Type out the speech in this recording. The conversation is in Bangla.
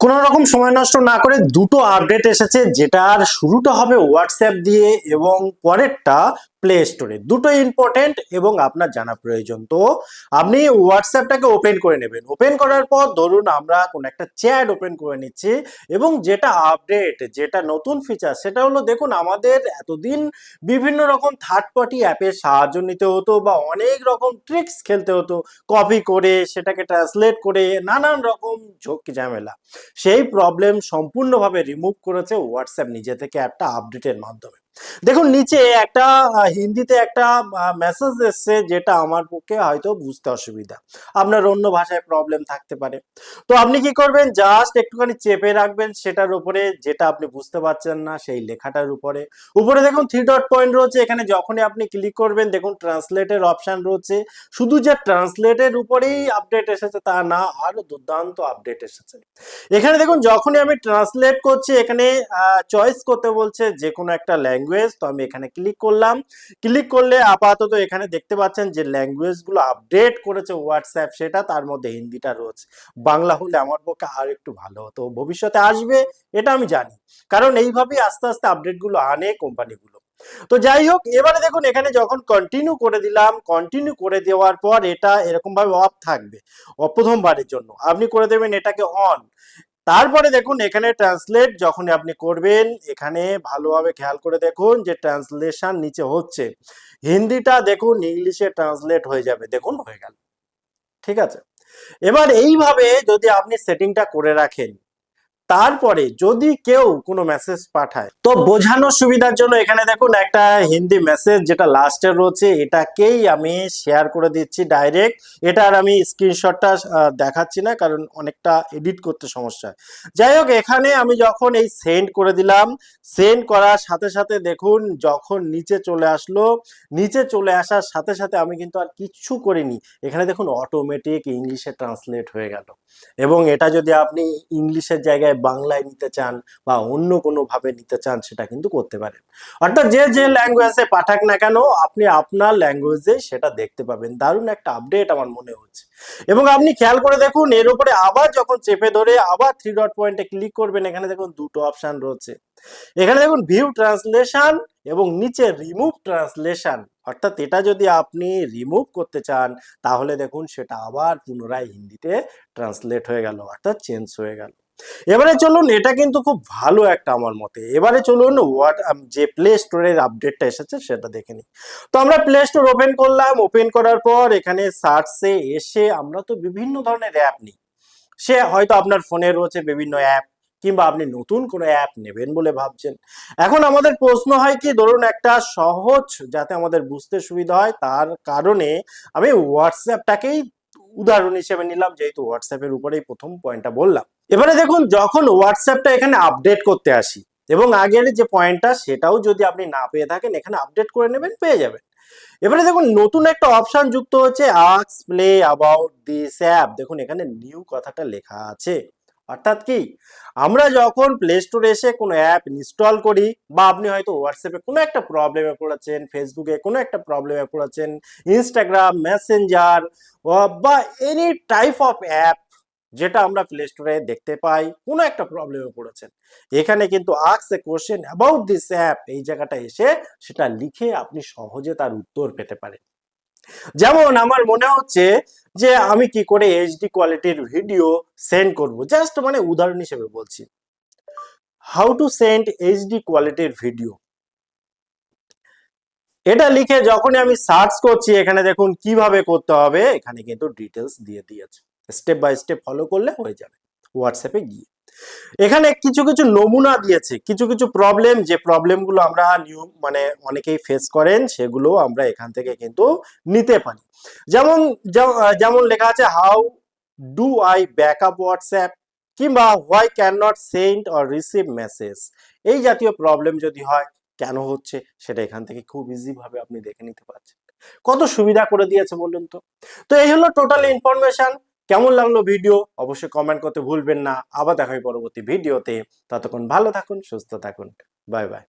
কোনো রকম সময় নষ্ট না করে দুটো আপডেট এসেছে, যেটার শুরুটা হবে হোয়াটসঅ্যাপ দিয়ে এবং পরেরটা প্লে স্টোরে দুটো ইম্পর্টেন্ট এবং আপনার জানা প্রয়োজন। তো আপনি হোয়াটসঅ্যাপটাকে ওপেন করে নেবেন। ওপেন করার পর ধরুন আমরা কোনো একটা চ্যাট ওপেন করে নিচ্ছি এবং যেটা আপডেট যেটা নতুন ফিচার সেটা হলো দেখুন আমাদের এতদিন বিভিন্ন রকম থার্ড পার্টি অ্যাপের সাহায্য নিতে হতো বা অনেক রকম ট্রিক্স খেলতে হতো। কপি করে, সেটাকে ট্রান্সলেট করে, নানান রকম ঝোঁক ঝামেলা। সেই প্রবলেম সম্পূর্ণভাবে রিমুভ করেছে হোয়াটসঅ্যাপ নিজে থেকে একটা আপডেটের মাধ্যমে। দেখুন, নিচে একটা হিন্দিতে একটা মেসেজ এসছে যেটা আমার পক্ষে হয়তো বুঝতে অসুবিধা। আপনার অন্য ভাষায় প্রবলেম থাকতে পারে। তো আপনি কি করবেন? জাস্ট একটুখানি চেপে রাখবেন সেটার উপরে, যেটা আপনি বুঝতে পারছেন না সেই লেখাটার উপরে। উপরে দেখুন থ্রি ডট পয়েন্ট রয়েছে। এখানে যখনই আপনি ক্লিক করবেন, দেখুন ট্রান্সলেটের অপশন রয়েছে। শুধু যে ট্রান্সলেটের উপরেই আপডেট এসেছে তা না আরও দুর্দান্ত আপডেট এসেছে। এখানে দেখুন, যখনই আমি ট্রান্সলেট করছি, এখানে চয়েস করতে বলছে যে কোনো একটা ল্যাঙ্গুয়েজ তো আমি এখানে ক্লিক করলাম। ক্লিক করলে আপাতত এখানে দেখতে পাচ্ছেন যে ল্যাঙ্গুয়েজগুলো আপডেট করেছে হোয়াটসঅ্যাপ সেটা তার মধ্যে হিন্দিটা রয়েছে। বাংলা হলে আমার পক্ষে আর একটু ভালো হতো। ভবিষ্যতে আসবে, এটা আমি জানি। কারণ এইভাবেই আস্তে আস্তে আপডেটগুলো আনে কোম্পানিগুলো তো যাই হোক, এবারে দেখুন, এখানে যখন কন্টিনিউ করে দিলাম কন্টিনিউ করে দেওয়ার পর এটা এরকম ভাবে অফ থাকবে প্রথমবারের জন্য। আপনি করে দেবেন এটাকে অন তারপরে দেখুন, এখানে ট্রান্সলেট যখন আপনি করবেন, এখানে ভালোভাবে খেয়াল করে দেখুন যে ট্রান্সলেশন নিচে হচ্ছে। হিন্দিটা দেখুন, ইংলিশে ট্রান্সলেট হয়ে যাবে। দেখুন, হয়ে গেল। ঠিক আছে? এবার এইভাবে যদি আপনি সেটিংটা করে রাখেন তারপরে যদি কেউ কোনো মেসেজ পাঠায়, তো বোঝানোর সুবিধার জন্য এখানে দেখুন একটা হিন্দি মেসেজ যেটা লাস্টে রয়েছে, এটাকেই আমি শেয়ার করে দিচ্ছি ডাইরেক্ট এটার আমি স্ক্রিনশটটা দেখাচ্ছি না কারণ অনেকটা এডিট করতে সমস্যা। যাই হোক, এখানে আমি যখন এই সেন্ড করে দিলাম সেন্ড করার সাথে সাথে দেখুন যখন নিচে চলে আসলো, নিচে চলে আসার সাথে সাথে আমি কিন্তু আর কিচ্ছু করিনি। এখানে দেখুন অটোমেটিক ইংলিশে ট্রান্সলেট হয়ে গেল। এবং এটা যদি আপনি ইংলিশের জায়গায় বাংলায় নিতে চান বা অন্য কোনো ভাবে নিতে চান, সেটা কিন্তু করতে পারেন। অর্থাৎ যে যে ল্যাঙ্গুয়েজে পাঠাক না কেন, আপনি আপনার ল্যাঙ্গুয়েজে সেটা দেখতে পাবেন। দারুণ একটা আপডেট আমার মনে হচ্ছে। এবং আপনি খেয়াল করে দেখুন, এর উপরে আবার যখন চেপে ধরে আবার থ্রি ডট পয়েন্টে ক্লিক করবেন, এখানে দেখুন দুটো অপশন রয়েছে। এখানে দেখুন ভিউ ট্রান্সলেশন এবং নিচে রিমুভ ট্রান্সলেশন অর্থাৎ এটা যদি আপনি রিমুভ করতে চান, তাহলে দেখুন সেটা আবার পুনরায় হিন্দিতে ট্রান্সলেট হয়ে গেল, অর্থাৎ চেঞ্জ হয়ে গেল। এবারে চলুন, এটা কিন্তু খুব ভালো একটা আমার মতে। এবারে চলুন হোয়াট যে প্লে স্টোরের আপডেটটা এসেছে সেটা দেখে নিই। তো আমরা প্লে স্টোর ওপেন করলাম। ওপেন করার পর এখানে সার্চে এসে আমরা তো বিভিন্ন ধরনের অ্যাপ নিই। সে হয়তো আপনার ফোনে রয়েছে বিভিন্ন অ্যাপ কিংবা আপনি নতুন কোনো অ্যাপ নেবেন বলে ভাবছেন। এখন আমাদের প্রশ্ন হয় কি, ধরুন একটা সহজ, যাতে আমাদের বুঝতে সুবিধা হয়, তার কারণে আমি হোয়াটসঅ্যাপটাকেই উদাহরণ হিসেবে নিলাম, যেহেতু হোয়াটসঅ্যাপের উপরেই প্রথম পয়েন্টটা বললাম। এবারে দেখুন, যখন হোয়াটসঅ্যাপটা এখানে আপডেট করতে আসি, এবং আগের যে পয়েন্টটা সেটাও যদি আপনি না পেয়ে থাকেন, এখানে আপডেট করে নেবেন, পেয়ে যাবেন। এবারে দেখুন, নতুন একটা অপশান যুক্ত হচ্ছে আক্স প্লে অ্যাবাউট দিস অ্যাপ দেখুন, এখানে নিউ কথাটা লেখা আছে। অর্থাৎ কি? আমরা যখন প্লে স্টোরে এসে কোনো অ্যাপ ইনস্টল করি, বা আপনি হয়তো হোয়াটসঅ্যাপে কোনো একটা প্রবলেমে পড়েছেন ফেসবুকে কোনো একটা প্রবলেমে পড়েছেন ইনস্টাগ্রাম মেসেঞ্জার বা এনি টাইপ অফ অ্যাপ যেটা আমরা প্লে স্টোরে দেখতে পাই, কোনো একটা প্রবলেমে পড়েছেন। এখানে কিন্তু আক্স a question about this app এই জায়গাটা এসে সেটা লিখে আপনি সহজে তার উত্তর পেতে পারেন। যেমন আমার মনে হচ্ছে যে আমি কি করে এইচডি কোয়ালিটির ভিডিও সেন্ড করব জাস্ট মানে উদাহরণ হিসেবে বলছি। হাউ টু সেন্ড এইচডি কোয়ালিটির ভিডিও এটা লিখে যখনই আমি সার্চ করছি, এখানে দেখুন কীভাবে করতে হবে, এখানে কিন্তু ডিটেলস দিয়ে দিয়েছে। স্টেপ বাই স্টেপ ফলো করলে হয়ে যাবে হোয়াটসঅ্যাপে গিয়ে। এখানে কিছু কিছু নমুনা দিয়েছে, কিছু কিছু প্রবলেম যে প্রবলেমগুলো আমরা নিউ মানে অনেকেই ফেস করেন, সেগুলো আমরা এখান থেকে কিন্তু নিতে পারি। যেমন যেমন লেখা আছে how do I backup WhatsApp কিংবা why can not send or receive message এই জাতীয় প্রবলেম যদি হয়, কেন হচ্ছে, সেটা এখান থেকে খুব ইজি ভাবে আপনি দেখে নিতে পারছেন। কত সুবিধা করে দিয়েছে বলুন তো। তো এই হলো টোটাল ইনফরমেশন কেমন লাগল ভিডিও? অবশ্যই কমেন্ট করতে ভুলবেন না। আবার দেখা হয় পরবর্তী ভিডিওতে। ততক্ষণ ভালো থাকুন, সুস্থ থাকুন। Bye bye